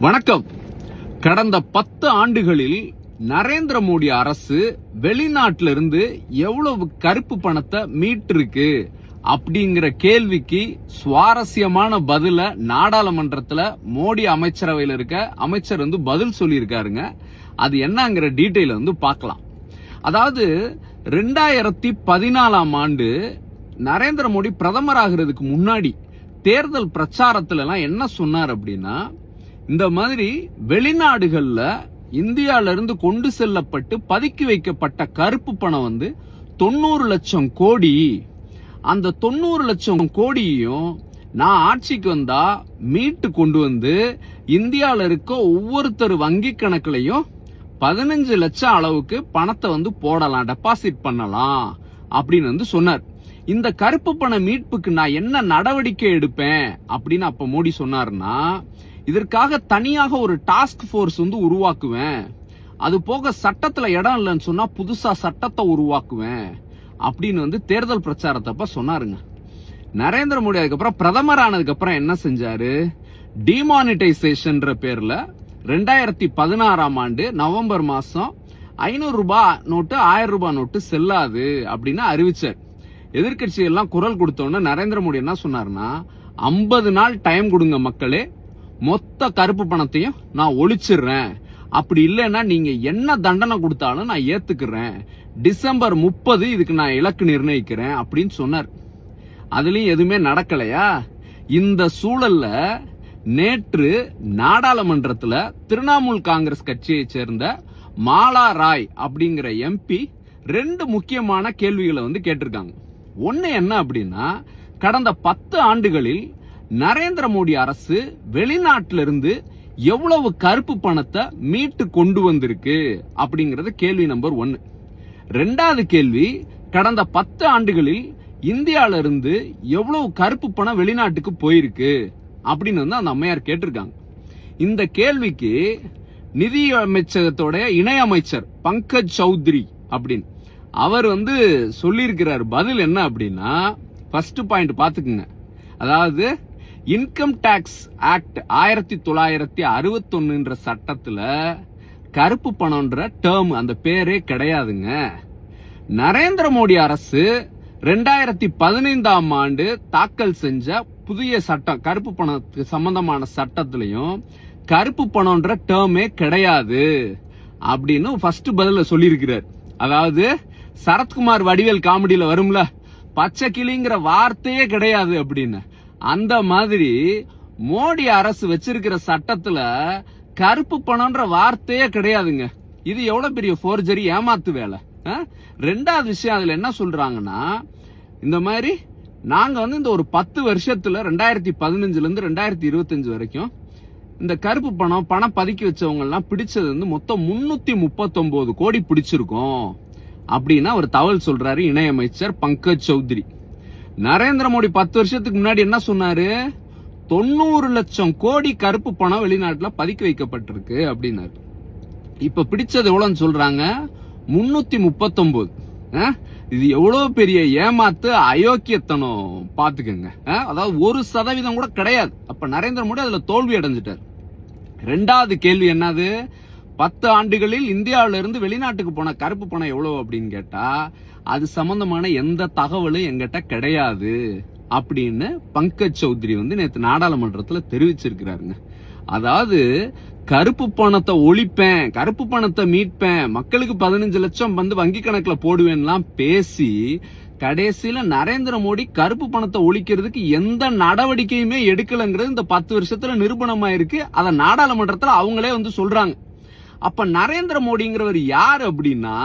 வணக்கம். கடந்த பத்து ஆண்டுகளில் நரேந்திர மோடி அரசு வெளிநாட்டில இருந்து எவ்வளவு கருப்பு பணத்தை மீட்டிருக்கு அப்படிங்கிற கேள்விக்கு சுவாரஸ்யமான பதில நாடாளுமன்றத்துல மோடி அமைச்சரவையில் இருக்க அமைச்சர் வந்து பதில் சொல்லியிருக்காருங்க. அது என்னங்கிற டீட்டெயில் வந்து பார்க்கலாம். அதாவது ரெண்டாயிரத்தி பதினாலாம் ஆண்டு நரேந்திர மோடி பிரதமர் ஆகிறதுக்கு முன்னாடி தேர்தல் பிரச்சாரத்துல எல்லாம் என்ன சொன்னார் அப்படின்னா இந்த மாதிரி வெளிநாடுகள்ல இந்தியால இருந்து கொண்டு செல்லப்பட்டு பதுக்கி வைக்கப்பட்ட கருப்பு பணம் வந்து தொண்ணூறு லட்சம் கோடி. அந்த தொண்ணூறு லட்சம் கோடியையும் நான் ஆட்சிக்கு வந்தா மீட்டு கொண்டு வந்து இந்தியால இருக்க ஒவ்வொருத்தர் வங்கி கணக்குலையும் பதினஞ்சு லட்சம் அளவுக்கு பணத்தை வந்து போடலாம் டெபாசிட் பண்ணலாம் அப்படின்னு வந்து சொன்னார். இந்த கருப்பு பண மீட்புக்கு நான் என்ன நடவடிக்கை எடுப்பேன் அப்படின்னு அப்ப மோடி சொன்னார்னா இதற்காக தனியாக ஒரு டாஸ்க் ஃபோர்ஸ் வந்து உருவாக்குவேன். அது போக சட்டத்துல இடம் இல்லைன்னு சொன்னா புதுசா சட்டத்தை உருவாக்குவேன். அப்படின்னு வந்து தேர்தல் பிரச்சாரத்தப்ப சொன்னாருங்க. நரேந்திர மோடி அதுக்கப்புறம் பிரதமர் ஆனதுக்கு அப்புறம் என்ன செஞ்சாரு? டிமானிட்டைசேஷன் பேர்ல ரெண்டாயிரத்தி பதினாறாம் ஆண்டு நவம்பர் மாசம் ஐநூறு ரூபாய் நோட்டு ஆயிரம் ரூபாய் நோட்டு செல்லாது அப்படின்னு அறிவிச்சார். எதிர்கட்சி எல்லாம் குரல் கொடுத்தோன்னு நரேந்திர மோடி என்ன சொன்னார்னா ஐம்பது நாள் டைம் கொடுங்க மக்களே மொத்த கருப்பு பணத்தையும் நான் ஒழிச்சிடுறேன். அப்படி இல்லைன்னா நீங்க என்ன தண்டனை கொடுத்தாலும் நான் ஏத்துக்கிறேன். டிசம்பர் முப்பது இதுக்கு நான் இலக்கு நிர்ணயிக்கிறேன் அப்படின்னு சொன்னார். அதுலயும் எதுவுமே நடக்கலையா? இந்த சூழல்ல நேற்று நாடாளுமன்றத்துல திரிணாமுல் காங்கிரஸ் கட்சியை சேர்ந்த மாலா ராய் அப்படிங்கிற எம்பி ரெண்டு முக்கியமான கேள்விகளை வந்து கேட்டிருக்காங்க. ஒன்னு என்ன அப்படின்னா கடந்த பத்து ஆண்டுகளில் நரேந்திர மோடி அரசு வெளிநாட்டில இருந்து எவ்வளவு கருப்பு பணத்தை மீட்டு கொண்டு வந்திருக்கு அப்படிங்கறது கேள்வி நம்பர் ஒன்னு. ரெண்டாவது கேள்வி கடந்த பத்து ஆண்டுகளில் இந்தியால இருந்து எவ்வளவு கருப்பு பணம் வெளிநாட்டுக்கு போயிருக்கு அப்படின்னு வந்து அந்த அம்மையார் கேட்டிருக்காங்க. இந்த கேள்விக்கு நிதி அமைச்சகத்தோட இணை அமைச்சர் பங்கஜ் சௌத்ரி அப்படின்னு அவர் வந்து சொல்லியிருக்கிறார் பதில் என்ன அப்படின்னா ஃபர்ஸ்ட் பாயிண்ட் பாத்துக்குங்க அதாவது இன்கம் டாக்ஸ் ஆக்ட் ஆயிரத்தி தொள்ளாயிரத்தி அறுபத்தொன்னுன்ற சட்டத்துல கருப்பு பணம்ன்ற டேர்ம் அந்த பேரே கிடையாதுங்க. நரேந்திர மோடி அரசு ரெண்டாயிரத்தி பதினைந்தாம் ஆண்டு தாக்கல் செஞ்ச புதிய சட்டம் கருப்பு பணத்துக்கு சம்பந்தமான சட்டத்திலையும் கருப்பு பணம்ன்ற டேர்மே கிடையாது அப்படின்னு ஃபர்ஸ்ட் பதில சொல்லியிருக்கிறார். அதாவது சரத்குமார் வடிவேல் காமெடியில வரும்ல பச்சை கிளிங்கிற வார்த்தையே கிடையாது அப்படின்னு. அந்த மாதிரி மோடி அரசு வச்சிருக்கிற சட்டத்துல கருப்பு பணம்ன்ற வார்த்தையே கிடையாதுங்க. இது எவ்வளவு பெரிய ஃபோர்ஜரி ஏமாத்து வேலை. ஆ? ரெண்டாவது விஷயம் அதுல என்ன சொல்றாங்கன்னா இந்த மாதிரி நாங்க வந்து இந்த ஒரு பத்து வருஷத்துல ரெண்டாயிரத்தி பதினஞ்சுல இருந்து ரெண்டாயிரத்தி இருபத்தஞ்சு வரைக்கும் இந்த கருப்பு பணம் பணம் பதுக்கி வச்சவங்க எல்லாம் பிடிச்சது வந்து மொத்தம் முன்னூத்தி முப்பத்தொன்பது கோடி பிடிச்சிருக்கோம். அப்படின்னா ஒரு தகவல் சொல்றாரு இணையமைச்சர் பங்கஜ் சௌத்ரி. நரேந்திர மோடி பத்து வருஷத்துக்கு முன்னாடி என்ன சொன்னாரு? தொண்ணூறு லட்சம் கோடி கருப்பு பணம் வெளிநாட்டுல பதுக்கி வைக்கப்பட்டிருக்கு அப்படின்னாரு. இப்ப பிடிச்சது எவ்வளவுன்னு சொல்றாங்க? முன்னூத்தி முப்பத்தொன்பது இது எவ்வளவு பெரிய ஏமாத்து அயோக்கியத்தனம் பாத்துக்கங்க. அதாவது ஒரு சதவீதம் கூட கிடையாது. அப்ப நரேந்திர மோடி அதுல தோல்வி அடைஞ்சிட்டார். ரெண்டாவது கேள்வி என்னது? பத்து ஆண்டுகளில் இந்தியாவில இருந்து வெளிநாட்டுக்கு போன கருப்பு பணம் எவ்வளவு அப்படின்னு கேட்டா அது சம்பந்தமான எந்த தகவலும் எங்கிட்ட கிடையாது அப்படின்னு பங்கஜ் சௌத்ரி வந்து நேற்று நாடாளுமன்றத்தில் தெரிவிச்சிருக்கிறாருங்க. அதாவது கருப்பு பணத்தை ஒழிப்பேன் கருப்பு பணத்தை மீட்பேன் மக்களுக்கு பதினஞ்சு லட்சம் வந்து வங்கி கணக்கில் போடுவேன்லாம் பேசி கடைசியில நரேந்திர மோடி கருப்பு பணத்தை ஒழிக்கிறதுக்கு எந்த நடவடிக்கையுமே எடுக்கலங்கிறது இந்த பத்து வருஷத்துல நிரூபணமா இருக்கு அதை நாடாளுமன்றத்தில் அவங்களே வந்து சொல்றாங்க. அப்ப நரேந்திர மோடிங்கிறவர் யார் அப்படின்னா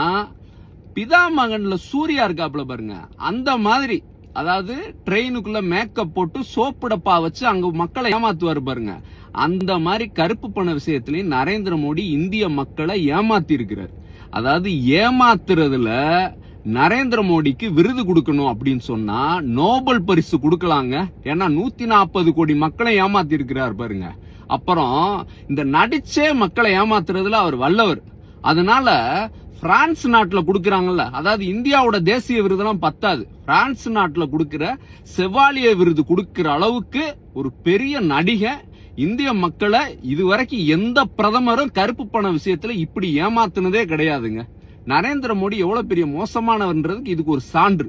பிதாமகன்ல சூர்யா இருக்காப்புல பாருங்க. அந்த மாதிரி அதாவது ட்ரெயினுக்குள்ள மேக்கப் போட்டு சோப்பு டப்பா வச்சு அங்க மக்களை ஏமாத்துவாரு பாருங்க. அந்த மாதிரி கருப்பு பண விஷயத்திலையும் நரேந்திர மோடி இந்திய மக்களை ஏமாத்தி இருக்கிறார் அதாவது ஏமாத்துறதுல நரேந்திர மோடிக்கு விருது கொடுக்கணும் அப்படின்னு சொன்னா நோபல் பரிசு கொடுக்கலாங்க. ஏன்னா நூத்தி நாற்பது கோடி மக்களை ஏமாத்தி இருக்கிறார் பாருங்க. அப்புறம் இந்த நடிச்சே மக்களை ஏமாத்துறதுல அவர் வல்லவர். அதனால பிரான்ஸ் நாட்டில் கொடுக்குறாங்கல்ல அதாவது இந்தியாவோட தேசிய விருதுலாம் பத்தாது. பிரான்ஸ் நாட்டில் கொடுக்குற செவாலிய விருது கொடுக்குற அளவுக்கு ஒரு பெரிய நடிகை இந்திய மக்களை இதுவரைக்கும் எந்த பிரதமரும் கருப்பு பண விஷயத்துல இப்படி ஏமாத்துனதே கிடையாதுங்க. நரேந்திர மோடி எவ்வளவு பெரிய மோசமானவன்றதுக்கு இதுக்கு ஒரு சான்று.